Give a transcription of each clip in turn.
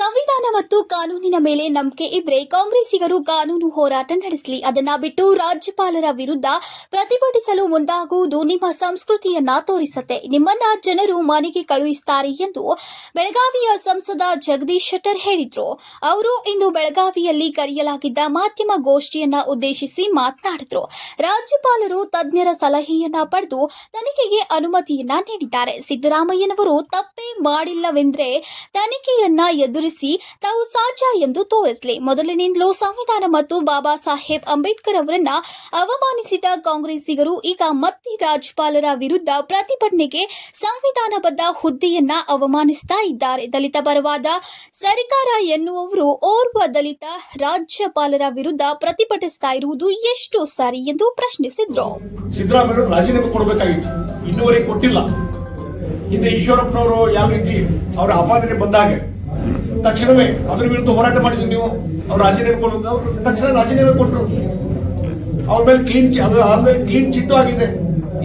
ಸಂವಿಧಾನ ಮತ್ತು ಕಾನೂನಿನ ಮೇಲೆ ನಂಬಿಕೆ ಇದ್ರೆ ಕಾಂಗ್ರೆಸ್ಸಿಗರು ಕಾನೂನು ಹೋರಾಟ ನಡೆಸಲಿ. ಅದನ್ನ ಬಿಟ್ಟು ರಾಜ್ಯಪಾಲರ ವಿರುದ್ಧ ಪ್ರತಿಭಟಿಸಲು ಮುಂದಾಗುವುದು ನಿಮ್ಮ ಸಂಸ್ಕೃತಿಯನ್ನ ತೋರಿಸುತ್ತೆ. ನಿಮ್ಮನ್ನ ಜನರು ಮನೆಗೆ ಕಳುಹಿಸುತ್ತಾರೆ ಎಂದು ಬೆಳಗಾವಿಯ ಸಂಸದ ಜಗದೀಶ್ ಶೆಟ್ಟರ್ ಹೇಳಿದ್ರು. ಅವರು ಇಂದು ಬೆಳಗಾವಿಯಲ್ಲಿ ಕರೆಯಲಾಗಿದ್ದ ಮಾಧ್ಯಮ ಗೋಷ್ಠಿಯನ್ನ ಉದ್ದೇಶಿಸಿ ಮಾತನಾಡಿದ್ರು. ರಾಜ್ಯಪಾಲರು ತಜ್ಞರ ಸಲಹೆಯನ್ನ ಪಡೆದು ತನಿಖೆಗೆ ಅನುಮತಿಯನ್ನ ನೀಡಿದ್ದಾರೆ. ಸಿದ್ದರಾಮಯ್ಯನವರು ತಪ್ಪೇ ಮಾಡಿಲ್ಲವೆಂದ್ರೆ ತನಿಖೆಯನ್ನ ಎದುರಿಸಿ ತಾವು ಸಾಧ್ಯ ಎಂದು ತೋರಿಸಲಿ. ಮೊದಲಿನಿಂದಲೂ ಸಂವಿಧಾನ ಮತ್ತು ಬಾಬಾ ಸಾಹೇಬ್ ಅಂಬೇಡ್ಕರ್ ಅವರನ್ನ ಅವಮಾನಿಸಿದ ಕಾಂಗ್ರೆಸ್ಸಿಗರು ಈಗ ಮತ್ತೆ ರಾಜ್ಯಪಾಲರ ವಿರುದ್ಧ ಪ್ರತಿಭಟನೆಗೆ ಸಂವಿಧಾನಬದ್ಧ ಹುದ್ದೆಯನ್ನ ಅವಮಾನಿಸ್ತಾ ಇದ್ದಾರೆ. ದಲಿತ ಪರವಾದ ಸರ್ಕಾರ ಎನ್ನುವವರು ಓರ್ವ ದಲಿತ ರಾಜ್ಯಪಾಲರ ವಿರುದ್ಧ ಪ್ರತಿಭಟಿಸ್ತಾ ಇರುವುದು ಎಷ್ಟು ಸರಿ ಎಂದು ಪ್ರಶ್ನಿಸಿದ್ರು. ಸಿದ್ದರಾಮಯ್ಯ ರಾಜೀನಾಮೆ ಕೊಡಬೇಕಾಗಿತ್ತು. ಇನ್ನುವರೆಗೆ ಕೊಟ್ಟಿಲ್ಲ. ಹಿಂದೆ ಈಶ್ವರಪ್ಪನವರು ಯಾವ ರೀತಿ ಅವರ ಆಪಾದನೆ ಬಂದಾಗ ತಕ್ಷಣವೇ ಅದ್ರ ವಿರುದ್ಧ ಹೋರಾಟ ಮಾಡಿದ್ರು ನೀವು. ಅವ್ರು ರಾಜೀನಾಮೆ ಕೊಡ್ಬೇಕು ಅವ್ರು ತಕ್ಷಣ ರಾಜೀನಾಮೆ ಕೊಟ್ಟರು ಅವ್ರ ಮೇಲೆ ಕ್ಲೀನ್ ಅದು ಆದ್ಮೇಲೆ ಕ್ಲೀನ್ ಚಿಟ್ಟು ಆಗಿದೆ.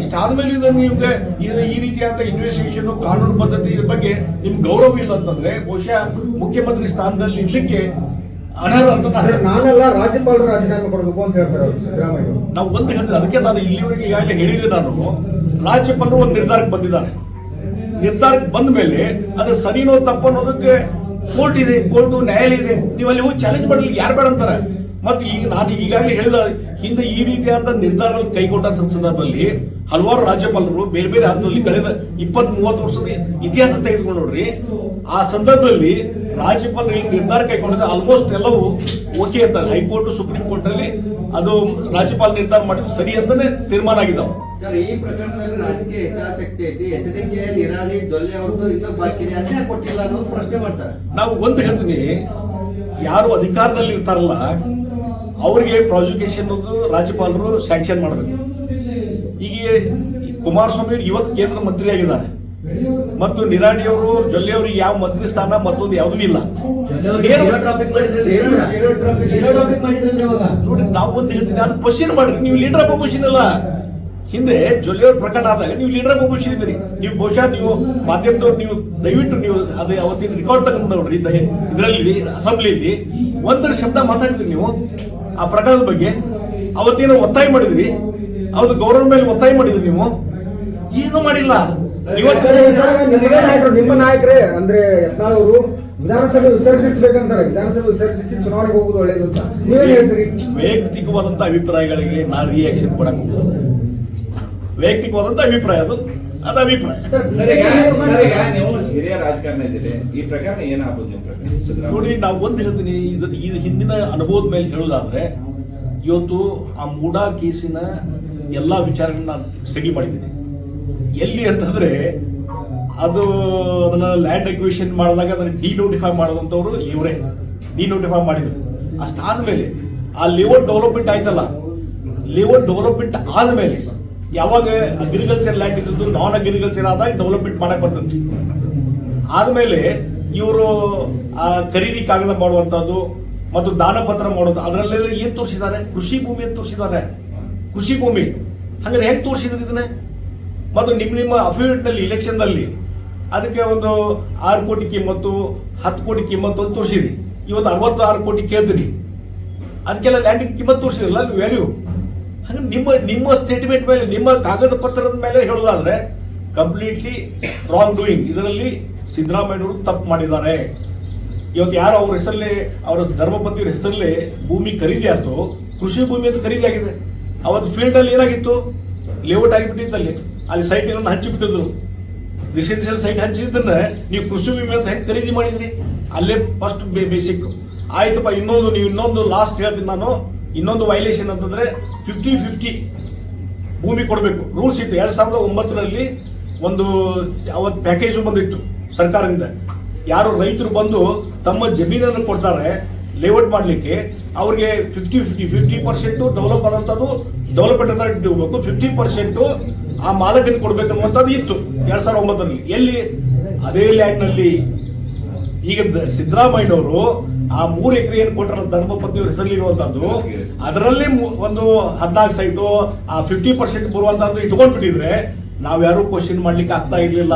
ಇಷ್ಟಾದ್ಮೇಲೆ ಇದನ್ನು ನಿಮ್ಗೆ ಇದು ಈ ರೀತಿಯಾದ ಇನ್ವೆಸ್ಟಿಗೇಷನ್ ಕಾನೂನು ಪದ್ಧತಿ ಇದ್ರ ಬಗ್ಗೆ ನಿಮ್ಗೆ ಗೌರವ ಇಲ್ಲ ಅಂತಂದ್ರೆ ಬಹುಶಃ ಮುಖ್ಯಮಂತ್ರಿ ಸ್ಥಾನದಲ್ಲಿ ಇರ್ಲಿಕ್ಕೆ ಅನರ್ಹ ಅಂತ. ನಾನೆಲ್ಲ ರಾಜ್ಯಪಾಲರು ರಾಜೀನಾಮೆ ಕೊಡಬೇಕು ಅಂತ ಹೇಳ್ತಾರೆ ಸಿದ್ದರಾಮಯ್ಯ ನಾವು ಒಂದು ಹೇಳಿದ್ರೆ ಅದಕ್ಕೆ ನಾನು ಇಲ್ಲಿವರೆಗೆ ಈಗಾಗಲೇ ಹೇಳಿದೆ ನಾನು. ರಾಜ್ಯಪಾಲರು ಒಂದು ನಿರ್ಧಾರಕ್ಕೆ ಬಂದಿದ್ದಾರೆ. ನಿರ್ಧಾರಕ್ಕೆ ಬಂದ ಮೇಲೆ ಅದು ಸರಿನೋ ತಪ್ಪು ಅನ್ನೋದಕ್ಕೆ ಕೋರ್ಟ್ ಇದೆ, ಕೋರ್ಟ್ ನ್ಯಾಯಾಲಯ ಇದೆ. ನೀವು ಅಲ್ಲಿ ಹೋಗಿ ಚಾಲೆಂಜ್ ಮಾಡಲಿಕ್ಕೆ ಯಾರು ಬೇಡ ಅಂತಾರೆ? ಮತ್ತು ಈಗ ನಾನು ಈಗಾಗಲೇ ಹೇಳಿದ ಹಿಂದೆ ಈ ರೀತಿಯಾದ ನಿರ್ಧಾರ ಕೈಗೊಂಡ ಸಂದರ್ಭದಲ್ಲಿ ಹಲವಾರು ರಾಜ್ಯಪಾಲರು ಬೇರೆ ಬೇರೆ ಹಂತದಲ್ಲಿ ಕಳೆದ ಇಪ್ಪತ್ತ್ ಮೂವತ್ತು ವರ್ಷದ ಇತಿಹಾಸ ತೆಗೆದುಕೊಂಡು ನೋಡ್ರಿ. ಆ ಸಂದರ್ಭದಲ್ಲಿ ರಾಜ್ಯಪಾಲರು ಈ ನಿರ್ಧಾರ ಕೈಗೊಂಡಿದ್ದ ಆಲ್ಮೋಸ್ಟ್ ಎಲ್ಲವೂ ಓಕೆ ಅಂತ ಹೈಕೋರ್ಟ್, ಸುಪ್ರೀಂ ಕೋರ್ಟ್ ಅಲ್ಲಿ ಅದು ರಾಜ್ಯಪಾಲ ನಿರ್ಧಾರ ಮಾಡಿದ್ರು ಸರಿ ಅಂತಾನೆ ತೀರ್ಮಾನ ಆಗಿದ್ದಾವೆ. ಸರ್ ಈ ಪ್ರಕರಣದಲ್ಲಿ ರಾಜಕೀಯ ಹಿತಾಸಕ್ತಿ ಐತಿ. H D K Nirani Jolle ಅವ್ರದ್ದು ಇನ್ನೂ ಬಾಕಿ ಇದೆ. ಅದೇ ಕೊಟ್ಟಿಲ್ಲ ಅನ್ನೋದು ಪ್ರಶ್ನೆ ಮಾಡ್ತಾರೆ. ನಾವು ಒಂದು ಹೇಳ್ತೀನಿ. ಯಾರು ಅಧಿಕಾರದಲ್ಲಿ ಇರ್ತಾರಲ್ಲ ಅವರಿಗೆ ಪ್ರಾಸಿಕ್ಯೂಷನ್ ರಾಜ್ಯಪಾಲರು ಸ್ಯಾಂಕ್ಷನ್ ಮಾಡಬೇಕು. ಈಗ ಈ ಕುಮಾರಸ್ವಾಮಿ ಅವರು ಇವತ್ತು ಕೇಂದ್ರ ಮಂತ್ರಿ ಆಗಿದ್ದಾರೆ. ಮತ್ತು ನಿರಾಣಿ ಅವರು ಜೊಲ್ಲೆ ಅವರಿಗೆ ಯಾವ ಮಂತ್ರಿ ಸ್ಥಾನ ಮತ್ತೊಂದು ಯಾವುದೂ ಇಲ್ಲ. ನೋಡಿ ನಾವು ಒಂದು ಹೇಳ್ತೀನಿ. ಅದು ಕ್ವಶನ್ ಮಾಡ್ರಿ. ನೀವು ಲೀಡರ್ ಆಫ್ ಅಪೋಸಿಷನ್ ಅಲ್ಲ. ಹಿಂದೆ ಜೊಲ್ಲೆಯವ್ರ ಪ್ರಕಟ ಆದಾಗ ನೀವು ಲೀಡರ್ ಆಗಿ ಇದ್ದೀರಿ ನೀವು ಬಹುಶಃ ನೀವು ಮಾಧ್ಯಮದವ್ರು ನೀವು ದಯವಿಟ್ಟು ನೀವು ಅದೇ ಅವತ್ತಿನ ರೆಕಾರ್ಡ್ ತಗೊಂಡು ನೋಡ್ರಿ ಇದರಲ್ಲಿ ಅಸೆಂಬ್ಲಿಯಲ್ಲಿ ಒಂದರ ಶಬ್ದ ಮಾತಾಡಿದ್ರಿ ನೀವು. ಆ ಪ್ರಕರಣದ ಬಗ್ಗೆ ಅವತ್ತೇನೋ ಒತ್ತಾಯ ಮಾಡಿದ್ರಿ. ಅವ್ರು ಗೌರವ ಮೇಲೆ ಒತ್ತಾಯ ಮಾಡಿದ್ರಿ ನೀವು. ಏನು ಮಾಡಿಲ್ಲ. ನಿಮ್ಮ ನಾಯಕರೇ ಅಂದ್ರೆ ಯತ್ನಾಳ್ ಅವರು ವಿಧಾನಸಭೆ ವಿಸರ್ಜಿಸಬೇಕಂತಾರೆ. ವಿಧಾನಸಭೆ ವಿಸರ್ಜಿಸಿ ಚುನಾವಣೆಗೆ ಹೋಗುದು ಒಳ್ಳೇದು ಅಂತ. ನೀವೇನ್ ಹೇಳ್ತೀರಿ? ವೈಯಕ್ತಿಕವಾದಂತ ಅಭಿಪ್ರಾಯಗಳಿಗೆ ನಾನು ರಿಯಾಕ್ಷನ್ ಕೊಡಕ್ ಹೋಗೋದು ವೈಯಕ್ತಿಕವಾದಂತ ಅಭಿಪ್ರಾಯ ಅದು. ಅದು ಅಭಿಪ್ರಾಯ. ನೀವು ಹಿರಿಯ ರಾಜಕಾರಣ ಇದ್ದೀರಿ. ಈ ಪ್ರಕರಣ ಏನಾಗ್ಬೋದು ನಿಮ್ಮ ಪ್ರಕರಣ? ನೋಡಿ ನಾವು ಒಂದು ಹೇಳ್ತೀನಿ. ಇದು ಈ ಹಿಂದಿನ ಅನುಭವದ ಮೇಲೆ ಹೇಳೋದಾದ್ರೆ ಇವತ್ತು ಆ ಮೂಡಾ ಕೇಸಿನ ಎಲ್ಲಾ ವಿಚಾರಗಳನ್ನ ನಾನು ಸ್ಟಡಿ ಮಾಡಿದ್ದೀನಿ. ಎಲ್ಲಿ ಅಂತಂದ್ರೆ ಅದು ಅದನ್ನ ಲ್ಯಾಂಡ್ ಎಕ್ವೇಷನ್ ಮಾಡಿದಾಗ ಅದನ್ನ ಡಿ ನೋಟಿಫೈ ಮಾಡೋದಂತವ್ರು ಇವರೇ. ಡಿ ನೋಟಿಫೈ ಮಾಡಿದ್ರು. ಅಷ್ಟಾದ್ಮೇಲೆ ಆ ಲಿವರ್ ಡೆವಲಪ್ಮೆಂಟ್ ಆಯ್ತಲ್ಲ. ಲಿವರ್ ಡೆವಲಪ್ಮೆಂಟ್ ಆದ್ಮೇಲೆ ಯಾವಾಗ ಅಗ್ರಿಕಲ್ಚರ್ ಲ್ಯಾಂಡ್ ಇದ್ದು ನಾನ್ ಅಗ್ರಿಕಲ್ಚರ್ ಆದಾಗ ಡೆವಲಪ್ಮೆಂಟ್ ಮಾಡಕ್ ಬರ್ತದೆ. ಆದ್ಮೇಲೆ ಇವರು ಖರೀದಿ ಕಾಗದ ಮಾಡುವಂತದ್ದು ಮತ್ತು ದಾನ ಪತ್ರ ಮಾಡೋದು ಅದರಲ್ಲೆಲ್ಲ ಏನ್ ತೋರಿಸಿದ್ದಾರೆ? ಕೃಷಿ ಭೂಮಿ ಅಂತ ತೋರಿಸಿದ್ದಾರೆ? ಕೃಷಿ ಭೂಮಿ. ಹಂಗಾರೆ ಹೆಂಗ್ ತೋರಿಸಿದ್ರು ಇದನ್ನ? ಮತ್ತು ನಿಮ್ಮ ನಿಮ್ಮ ಅಫಿಡವಿಟ್ನಲ್ಲಿ ಇಲೆಕ್ಷನ್ನಲ್ಲಿ ಅದಕ್ಕೆ ಒಂದು ಆರು ಕೋಟಿ ಕಿಮ್ಮತ್ತು, ಹತ್ತು ಕೋಟಿ ಕಿಮ್ಮತ್ತು ಅಂತ ತೋರಿಸಿರಿ ಇವತ್ತು ಅರವತ್ತಾರು ಕೋಟಿ ಕೇಳ್ತೀರಿ ಅದಕ್ಕೆಲ್ಲ ಲ್ಯಾಂಡಿಂಗ್ ಕಿಮ್ಮತ್ತು ತೋರಿಸಿರಲ್ಲ ವ್ಯಾಲ್ಯೂ ಹಾಗೆ ನಿಮ್ಮ ನಿಮ್ಮ ಸ್ಟೇಟ್ಮೆಂಟ್ ಮೇಲೆ, ನಿಮ್ಮ ಕಾಗದ ಪತ್ರದ ಮೇಲೆ ಹೇಳೋದಾದ್ರೆ ಕಂಪ್ಲೀಟ್ಲಿ ರಾಂಗ್ ಡೂಯಿಂಗ್ ಇದರಲ್ಲಿ ಸಿದ್ದರಾಮಯ್ಯವರು ತಪ್ಪು ಮಾಡಿದ್ದಾರೆ. ಇವತ್ತು ಯಾರು ಅವ್ರ ಹೆಸರಲ್ಲಿ, ಅವರ ಧರ್ಮಪತಿಯವ್ರ ಹೆಸರಲ್ಲಿ ಭೂಮಿ ಖರೀದಿ ಆಯ್ತು. ಕೃಷಿ ಭೂಮಿ ಅಂತ ಖರೀದಿ ಆಗಿದೆ. ಅವತ್ತು ಫೀಲ್ಡ್ ಅಲ್ಲಿ ಏನಾಗಿತ್ತು? ಲೇಔಟ್ ಆಗಿಬಿಟ್ಟಿತ್ತು ಅಲ್ಲಿ ಸೈಟ್ ಏನನ್ನ ಹಂಚಿಬಿಟ್ಟಿದ್ರು. ರೆಸಿಡೆನ್ಷಿಯಲ್ ಸೈಟ್ ಹಂಚಿದ್ರೆ ನೀವು ಕೃಷಿ ಭೂಮಿ ಅಂತ ಹೆಂಗೆ ಖರೀದಿ ಮಾಡಿದ್ರಿ? ಅಲ್ಲೇ ಫಸ್ಟ್ ಬೇಸಿಕ್ ಆಯ್ತಪ್ಪ, ಇನ್ನೊಂದು, ನೀವು ಇನ್ನೊಂದು ಲಾಸ್ಟ್ ಹೇಳ್ತೀನಿ ನಾನು. ಇನ್ನೊಂದು ವೈಲೇಷನ್ ಅಂತಂದ್ರೆ ಫಿಫ್ಟಿ ಫಿಫ್ಟಿ ಭೂಮಿ ಕೊಡಬೇಕು. ರೂಲ್ಸ್ ಇತ್ತು. ಎರಡು ಸಾವಿರದ ಒಂಬತ್ತರಲ್ಲಿ ಒಂದು ಅವತ್ತು ಪ್ಯಾಕೇಜು ಬಂದಿತ್ತು ಸರ್ಕಾರದಿಂದ. ಯಾರು ರೈತರು ಬಂದು ತಮ್ಮ ಜಮೀನನ್ನು ಕೊಡ್ತಾರೆ, ಲೇಔಟ್ ಮಾಡಲಿಕ್ಕೆ, ಅವ್ರಿಗೆ fifty fifty fifty percent develop ಆದಂಥದ್ದು development ಅಂತ ಹೋಗ್ಬೇಕು ಫಿಫ್ಟಿ ಪರ್ಸೆಂಟು ಆ ಮಾಲಕನಿಗೆ ಕೊಡ್ಬೇಕು ಅನ್ನುವಂಥದ್ದು ಇತ್ತು. ಎರಡು ಸಾವಿರದ ಒಂಬತ್ತರಲ್ಲಿ. ಎಲ್ಲಿ? ಅದೇ ಲ್ಯಾಂಡ್ನಲ್ಲಿ ಈಗ ಸಿದ್ದರಾಮಯ್ಯನವರು ಆ ಮೂರು ಎಕರೆ ಏನು ಕೊಟ್ಟರ ಧರ್ಮಪತ್ನಿಯವ್ರ ಹೆಸರಲ್ಲಿರುವಂತದ್ದು ಅದರಲ್ಲಿ ಒಂದು ಹದಿನಾಲ್ಕು ಸೈಟು ಆ ಫಿಫ್ಟಿ ಪರ್ಸೆಂಟ್ ಬರುವಂತದ್ದು ಇಟ್ಕೊಂಡ್ಬಿಟ್ಟಿದ್ರೆ ನಾವ್ಯಾರು ಕ್ವಶನ್ ಮಾಡ್ಲಿಕ್ಕೆ ಆಗ್ತಾ ಇರ್ಲಿಲ್ಲ.